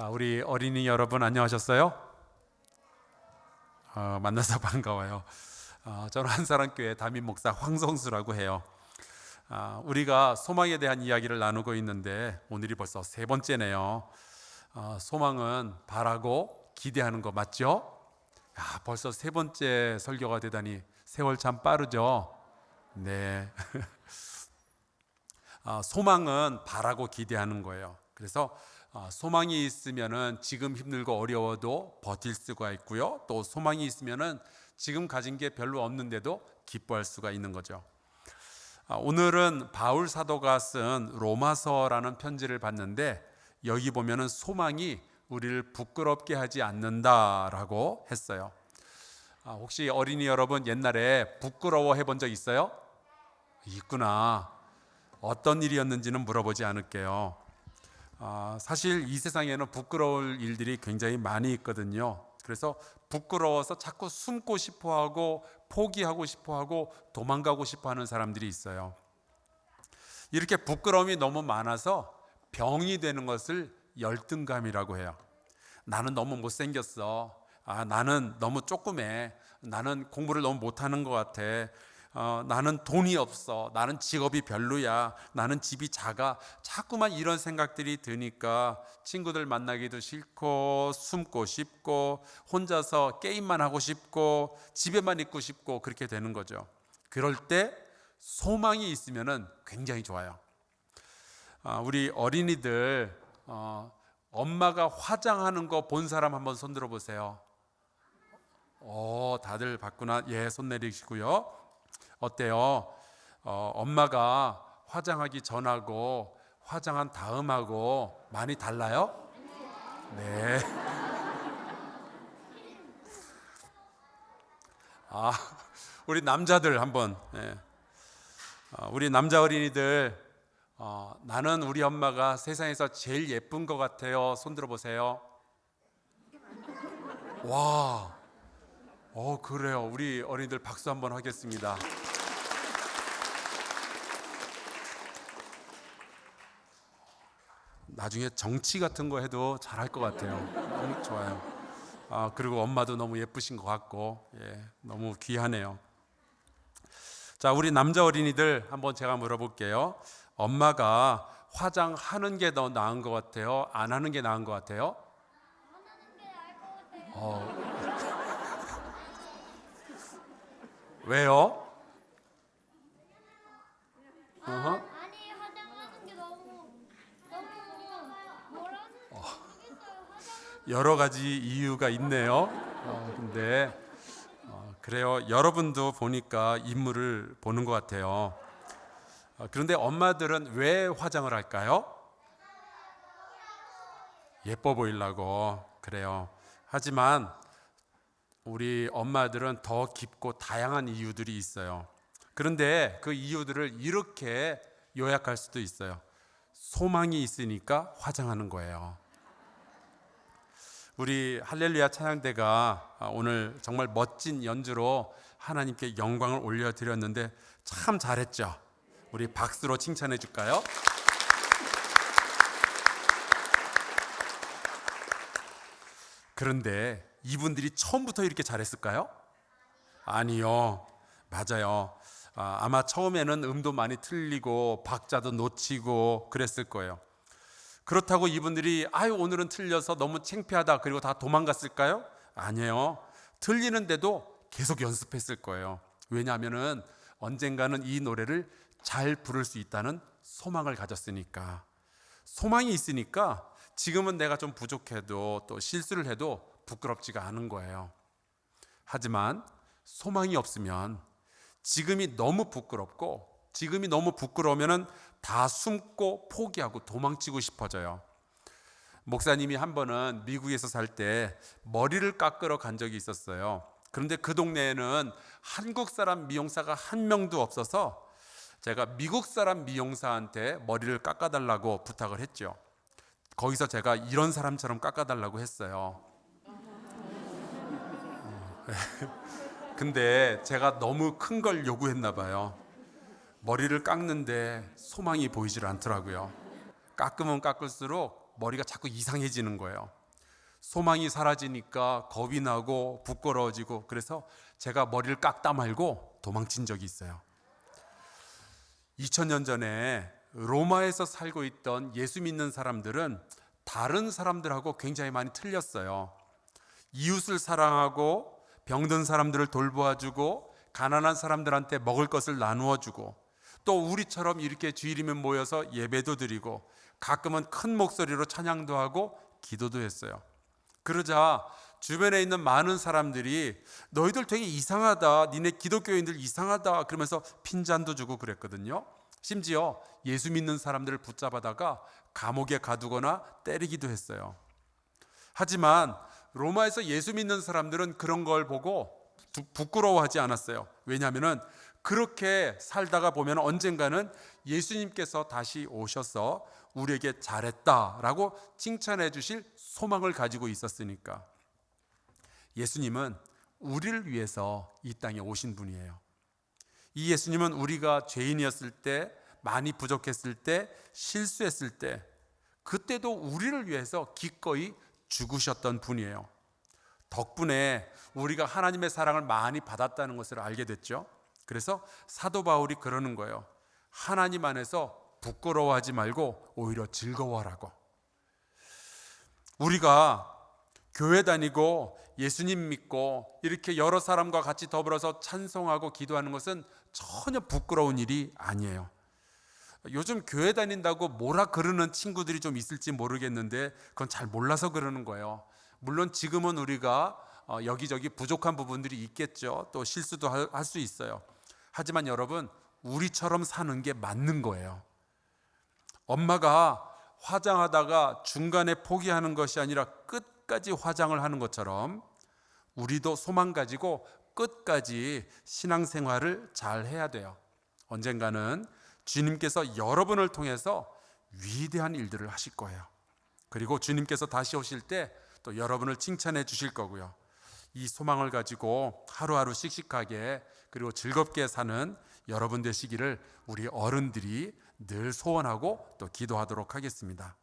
자, 우리 어린이 여러분 안녕하셨어요? 어, 만나서 반가워요. 어, 저는 한사람교회 담임 목사 황성수라고 해요. 아, 우리가 소망에 대한 이야기를 나누고 있는데 오늘이 벌써 세 번째네요. 어, 소망은 바라고 기대하는 거 맞죠? 야, 벌써 세 번째 설교가 되다니 세월 참 빠르죠? 네. 아, 소망은 바라고 기대하는 거예요. 그래서 아, 소망이 있으면은 지금 힘들고 어려워도 버틸 수가 있고요. 또 소망이 있으면은 지금 가진 게 별로 없는데도 기뻐할 수가 있는 거죠. 아, 오늘은 바울 사도가 쓴 로마서라는 편지를 봤는데 여기 보면은 소망이 우리를 부끄럽게 하지 않는다라고 했어요. 아, 혹시 어린이 여러분 옛날에 부끄러워 해본 적 있어요? 있구나. 어떤 일이었는지는 물어보지 않을게요. 아, 사실 이 세상에는 부끄러울 일들이 굉장히 많이 있거든요. 그래서 부끄러워서 자꾸 숨고 싶어 하고 포기하고 싶어 하고 도망가고 싶어 하는 사람들이 있어요. 이렇게 부끄러움이 너무 많아서 병이 되는 것을 열등감이라고 해요. 나는 너무 못생겼어. 아, 나는 너무 조그매. 나는 공부를 너무 못하는 것 같아. 어, 나는 돈이 없어. 나는 직업이 별로야. 나는 집이 작아. 자꾸만 이런 생각들이 드니까 친구들 만나기도 싫고 숨고 싶고 혼자서 게임만 하고 싶고 집에만 있고 싶고 그렇게 되는 거죠. 그럴 때 소망이 있으면은 굉장히 좋아요. 아, 우리 어린이들 어, 엄마가 화장하는 거 본 사람 한번 손 들어 보세요. 어, 다들 봤구나. 예, 손 내리시고요. 어때요? 어, 엄마가 화장하기 전하고 화장한 다음하고 많이 달라요? 네. 아, 우리 남자들 한번. 예. 어, 우리 남자 어린이들 어, 나는 우리 엄마가 세상에서 제일 예쁜 것 같아요. 손 들어 보세요. 와, 어 그래요. 우리 어린이들 박수 한번 하겠습니다. 나중에 정치 같은 거 해도 잘할 것 같아요. 너무 좋아요. 아 그리고 엄마도 너무 예쁘신 것 같고, 예, 너무 귀하네요. 자, 우리 남자 어린이들 한번 제가 물어볼게요. 엄마가 화장하는 게 더 나은 것 같아요? 안 하는 게 나은 것 같아요? 어. 왜요? 어허. 아니 화장하는 게 너무 너무 뭐라는 모르겠어요. 화장 여러 가지 이유가 있네요. 어, 근데 어, 그래요. 여러분도 보니까 인물을 보는 것 같아요. 어, 그런데 엄마들은 왜 화장을 할까요? 예뻐 보이려고 그래요. 하지만 우리 엄마들은 더 깊고 다양한 이유들이 있어요. 그런데 그 이유들을 이렇게 요약할 수도 있어요. 소망이 있으니까 화장하는 거예요. 우리 할렐루야 찬양대가 오늘 정말 멋진 연주로 하나님께 영광을 올려드렸는데 참 잘했죠. 우리 박수로 칭찬해 줄까요? 그런데 이분들이 처음부터 이렇게 잘했을까요? 아니요. 맞아요. 아, 아마 처음에는 음도 많이 틀리고 박자도 놓치고 그랬을 거예요. 그렇다고 이분들이 아유 오늘은 틀려서 너무 창피하다 그리고 다 도망갔을까요? 아니에요. 틀리는데도 계속 연습했을 거예요. 왜냐하면은 언젠가는 이 노래를 잘 부를 수 있다는 소망을 가졌으니까. 소망이 있으니까 지금은 내가 좀 부족해도 또 실수를 해도 부끄럽지가 않은 거예요. 하지만 소망이 없으면 지금이 너무 부끄럽고 지금이 너무 부끄러우면은 다 숨고 포기하고 도망치고 싶어져요. 목사님이 한 번은 미국에서 살 때 머리를 깎으러 간 적이 있었어요. 그런데 그 동네에는 한국 사람 미용사가 한 명도 없어서 제가 미국 사람 미용사한테 머리를 깎아달라고 부탁을 했죠. 거기서 제가 이런 사람처럼 깎아달라고 했어요. 근데 제가 너무 큰 걸 요구했나 봐요. 머리를 깎는데 소망이 보이질 않더라고요. 깎으면 깎을수록 머리가 자꾸 이상해지는 거예요. 소망이 사라지니까 겁이 나고 부끄러워지고 그래서 제가 머리를 깎다 말고 도망친 적이 있어요. 2000년 전에 로마에서 살고 있던 예수 믿는 사람들은 다른 사람들하고 굉장히 많이 틀렸어요. 이웃을 사랑하고 병든 사람들을 돌보아주고 가난한 사람들한테 먹을 것을 나누어 주고 또 우리처럼 이렇게 주일이면 모여서 예배도 드리고 가끔은 큰 목소리로 찬양도 하고 기도도 했어요. 그러자 주변에 있는 많은 사람들이 너희들 되게 이상하다. 니네 기독교인들 이상하다. 그러면서 핀잔도 주고 그랬거든요. 심지어 예수 믿는 사람들을 붙잡아다가 감옥에 가두거나 때리기도 했어요. 하지만 로마에서 예수 믿는 사람들은 그런 걸 보고 두- 부끄러워하지 않았어요. 왜냐하면은 그렇게 살다가 보면 언젠가는 예수님께서 다시 오셔서 우리에게 잘했다라고 칭찬해 주실 소망을 가지고 있었으니까. 예수님은 우리를 위해서 이 땅에 오신 분이에요. 이 예수님은 우리가 죄인이었을 때, 많이 부족했을 때, 실수했을 때, 그때도 우리를 위해서 기꺼이 죽으셨던 분이에요. 덕분에 우리가 하나님의 사랑을 많이 받았다는 것을 알게 됐죠. 그래서 사도 바울이 그러는 거예요. 하나님 안에서 부끄러워하지 말고 오히려 즐거워하라고. 우리가 교회 다니고 예수님 믿고 이렇게 여러 사람과 같이 더불어서 찬송하고 기도하는 것은 전혀 부끄러운 일이 아니에요. 요즘 교회 다닌다고 뭐라 그러는 친구들이 좀 있을지 모르겠는데 그건 잘 몰라서 그러는 거예요. 물론 지금은 우리가 어, 여기저기 부족한 부분들이 있겠죠. 또 실수도 할 수 있어요. 하지만 여러분, 우리처럼 사는 게 맞는 거예요. 엄마가 화장하다가 중간에 포기하는 것이 아니라 끝까지 화장을 하는 것처럼 우리도 소망 가지고 끝까지 신앙생활을 잘 해야 돼요. 언젠가는 주님께서 여러분을 통해서 위대한 일들을 하실 거예요. 그리고 주님께서 다시 오실 때 또 여러분을 칭찬해 주실 거고요. 이 소망을 가지고 하루하루 씩씩하게 그리고 즐겁게 사는 여러분 되시기를 우리 어른들이 늘 소원하고 또 기도하도록 하겠습니다.